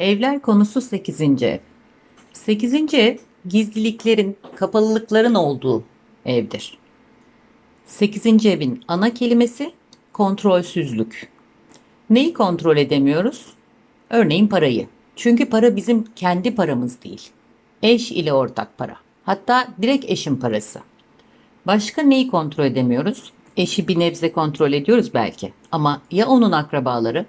Evler konusu 8. ev. 8. ev gizliliklerin, kapalılıkların olduğu evdir. 8. evin ana kelimesi kontrolsüzlük. Neyi kontrol edemiyoruz? Örneğin parayı. Çünkü para bizim kendi paramız değil. Eş ile ortak para. Hatta direkt eşin parası. Başka neyi kontrol edemiyoruz? Eşi bir nebze kontrol ediyoruz belki. Ama ya onun akrabaları?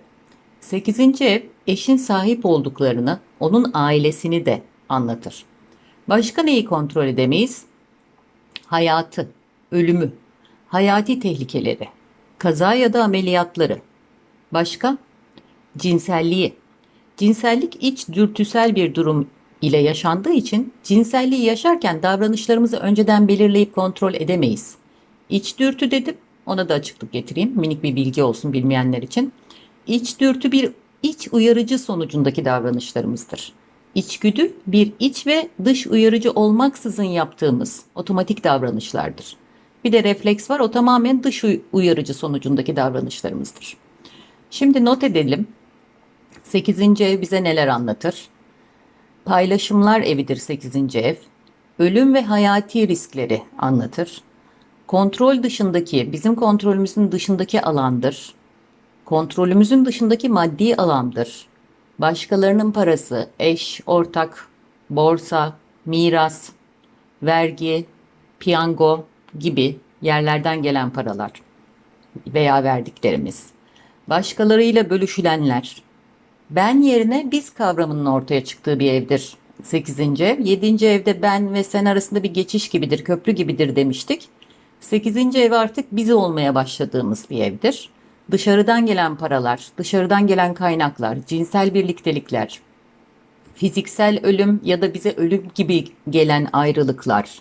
8. ev eşin sahip olduklarını, onun ailesini de anlatır. Başka neyi kontrol edemeyiz? Hayatı, ölümü, hayati tehlikeleri, kaza ya da ameliyatları. Başka? Cinselliği. Cinsellik iç dürtüsel bir durum ile yaşandığı için cinselliği yaşarken davranışlarımızı önceden belirleyip kontrol edemeyiz. İç dürtü dedim. Ona da açıklık getireyim. Minik bir bilgi olsun bilmeyenler için. İç dürtü bir iç uyarıcı sonucundaki davranışlarımızdır. İçgüdü bir iç ve dış uyarıcı olmaksızın yaptığımız otomatik davranışlardır. Bir de refleks var o tamamen dış uy- uyarıcı sonucundaki davranışlarımızdır. Şimdi not edelim. 8. ev bize neler anlatır? Paylaşımlar evidir 8. ev. Ölüm ve hayati riskleri anlatır. Kontrol dışındaki, bizim kontrolümüzün dışındaki alandır. Kontrolümüzün dışındaki maddi alandır. Başkalarının parası, eş, ortak, borsa, miras, vergi, piyango gibi yerlerden gelen paralar veya verdiklerimiz. Başkalarıyla bölüşülenler. Ben yerine biz kavramının ortaya çıktığı bir evdir. 8. ev. 7. evde ben ve sen arasında bir geçiş gibidir, köprü gibidir demiştik. 8. ev artık biz olmaya başladığımız bir evdir. Dışarıdan gelen paralar, dışarıdan gelen kaynaklar, cinsel birliktelikler, fiziksel ölüm ya da bize ölüm gibi gelen ayrılıklar,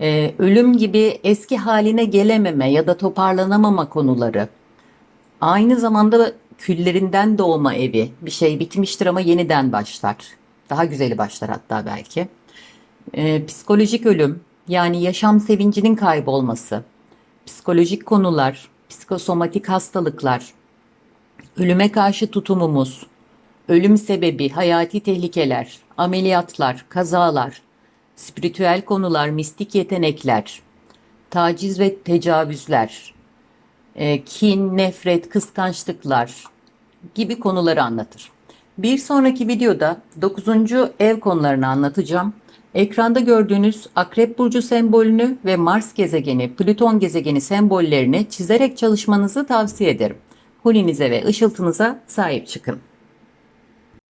e, ölüm gibi eski haline gelememe ya da toparlanamama konuları, aynı zamanda küllerinden doğma evi, bir şey bitmiştir ama yeniden başlar. Daha güzeli başlar hatta belki. E, psikolojik ölüm, yani yaşam sevincinin kaybolması, psikolojik konular, psikosomatik hastalıklar, ölüme karşı tutumumuz, ölüm sebebi, hayati tehlikeler, ameliyatlar, kazalar, spiritüel konular, mistik yetenekler, taciz ve tecavüzler, e, kin, nefret, kıskançlıklar gibi konuları anlatır. Bir sonraki videoda 9. ev konularını anlatacağım. Ekranda gördüğünüz Akrep Burcu sembolünü ve Mars gezegeni, Plüton gezegeni sembollerini çizerek çalışmanızı tavsiye ederim. Hulinize ve ışıltınıza sahip çıkın.